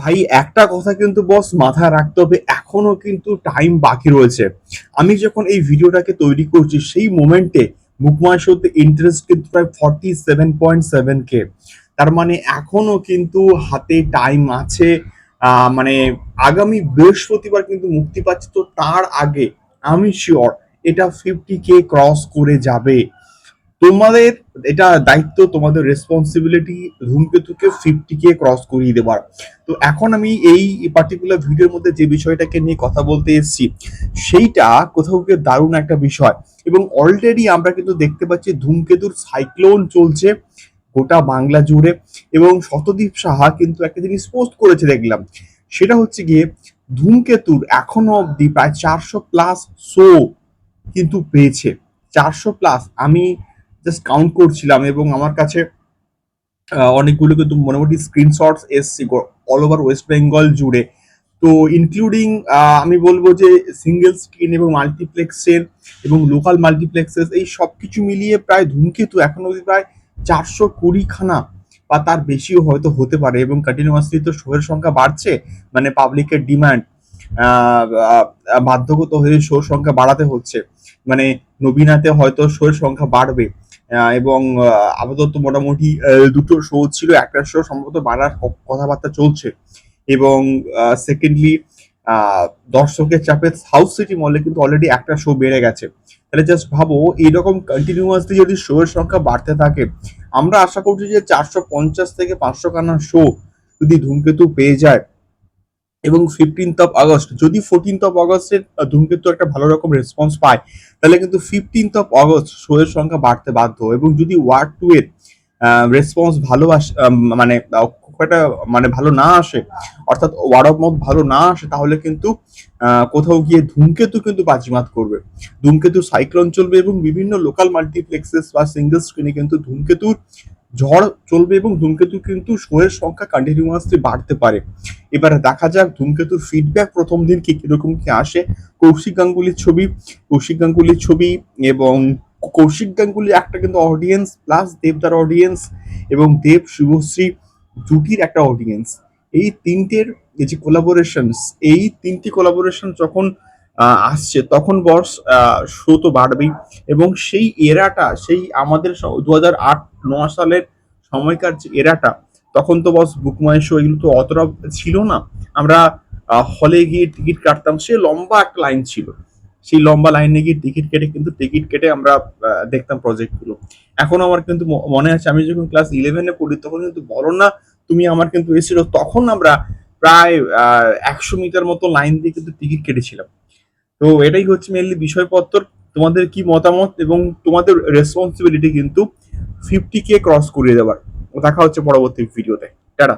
ভাই, একটা কথা কিন্তু বস মাথায় রাখতে হবে, এখনও কিন্তু টাইম বাকি রয়েছে। আমি যখন এই ভিডিওটাকে তৈরি করছি, সেই মোমেন্টে বুকমাই শোতে ইন্টারেস্ট কিন্তু প্রায় ফর্টি সেভেন পয়েন্ট সেভেন কে তার মানে এখনও কিন্তু হাতে টাইম আছে মানে আগামী বৃহস্পতিবার কিন্তু মুক্তি পাচ্ছে, তো তার আগে আমি শিওর এটা ফিফটি কে ক্রস করে যাবে। তোমাদের, এটা দায়িত্ব, তোমাদের রেসপন্সিবিলিটি ধূমকেতুকে ফিফটি কে ক্রস করিয়ে দেবার। তো এখন আমি এই পার্টিকুলার ভিডিওর মধ্যে যে বিষয়টাকে নিয়ে কথা বলতে এসেছি, সেইটা কোথাও গিয়ে দারুণ একটা বিষয়। এবং অলরেডি আমরা কিন্তু দেখতে পাচ্ছি ধূমকেতুর সাইক্লোন চলছে গোটা বাংলা জুড়ে এবং শতদীপ সাহা কিন্তু একটা জিনিস পোস্ট করেছে দেখলাম। সেটা হচ্ছে গিয়ে ধূমকেতুর এখনও অবধি প্রায় চারশো প্লাস শো কিন্তু পেয়েছে। চারশো প্লাস আমি জাস্ট কাউন্ট করছিলাম এবং আমার কাছে অনেকগুলো কিন্তু মোটামুটি স্ক্রিনশটস এসছে অল ওভার ওয়েস্ট বেঙ্গল জুড়ে। তো ইনক্লুডিং আমি বলব যে সিঙ্গেল স্ক্রিন এবং মাল্টিপ্লেক্সের এবং লোকাল মাল্টিপ্লেক্সেস এই সব কিছু মিলিয়ে প্রায় ধূমকেতু এখন অবধি প্রায় চারশো কুড়িখানা বা তার বেশিও হয়তো হতে পারে এবং কন্টিনিউয়াসলি তো শোয়ের সংখ্যা বাড়ছে মানে পাবলিকের ডিমান্ড বাধ্যগত হয়ে শোর সংখ্যা বাড়াতে হচ্ছে। মানে নবীনাতে হয়তো শোয়ের সংখ্যা বাড়বে। এবং আপাতত মোটামুটি দুটো শো ছিল, একটা শো সম্ভবত বাড়ার কথাবার্তা চলছে। এবং সেকেন্ডলি দর্শকের চাপে সাউথ সিটি মলে কিন্তু অলরেডি একটা শো বেড়ে গেছে। তাহলে জাস্ট ভাবো, এইরকম কন্টিনিউয়াসলি যদি শো এর সংখ্যা বাড়তে থাকে, আমরা আশা করছি যে চারশো পঞ্চাশ থেকে পাঁচশো খানা শো যদি ধূমকেতু পেয়ে যায় এবং ফিফটিন্থ অফ আগস্ট যদি ফোরটিন্থ অফ আগস্টের ধূমকেতু একটা ভালো রকম রেসপন্স পায় তাহলে কিন্তু ফিফটিন্থ অফ আগস্ট শো এর সংখ্যা বাড়তে বাধ্য এবং যদি ওয়ার্ড টু এর রেসপন্স আহ, মানে খুব একটা মানে ভালো না আসে অর্থাৎ ওয়ার্ড অফ মাউথ ভালো না আসে তাহলে কিন্তু কোথাও গিয়ে ধূমকেতু কিন্তু বাজিমাত করবে। ধূমকেতু সাইক্লোন চলবে এবং বিভিন্ন লোকাল মাল্টিপ্লেক্সেস বা সিঙ্গেল স্ক্রিনে কিন্তু ধূমকেতুর ঝড় চলবে এবং ধূমকেতু কিন্তু শোয়ের সংখ্যা কন্টিনিউয়াসলি বাড়তে পারে। এবার দেখা যাক ধূমকেতুর ফিডব্যাক প্রথম দিন কি কীরকম কি আসে। কৌশিক গাঙ্গুলির ছবি, কৌশিক গাঙ্গুলির ছবি এবং কৌশিক গাঙ্গুলি একটা কিন্তু অডিয়েন্স প্লাস দেবদার অডিয়েন্স এবং দেব, শুভশ্রী জুটির একটা অডিয়েন্স এই তিনটের যে কোলাবোরেশনস এই তিনটি কোলাবোরেশন যখন আসছে, তখন বস শো তো বাড়বেই। এবং সেই এরাটা, সেই আমাদের দু হাজার আট সালের সময়কার যে এরাটা, তখন তো বস বুকমাই শো এগুলো তো অতটা ছিল না। আমরা হলে গিয়ে টিকিট কাটতাম, সে লম্বা একটা লাইন ছিল। সেই লম্বা লাইনে গিয়ে টিকিট কেটে কিন্তু টিকিট কেটে আমরা দেখতাম প্রজেক্টগুলো এখন আমার কিন্তু মনে আছে, আমি যখন ক্লাস ইলেভেনে পড়ি, তখন কিন্তু বলো না, তুমি আমার কিন্তু এসেছিল তখন আমরা প্রায় একশো মিটার মতো লাইন দিয়ে কিন্তু টিকিট কেটেছিলাম। তো এটাই হচ্ছে মেনলি বিষয়পত্র। তোমাদের কি মতামত এবং তোমাদের রেসপন্সিবিলিটি কিন্তু ফিফটি কে ক্রস করিয়ে দেওয়ার দেখা হচ্ছে পরবর্তী ভিডিওতে টাটা।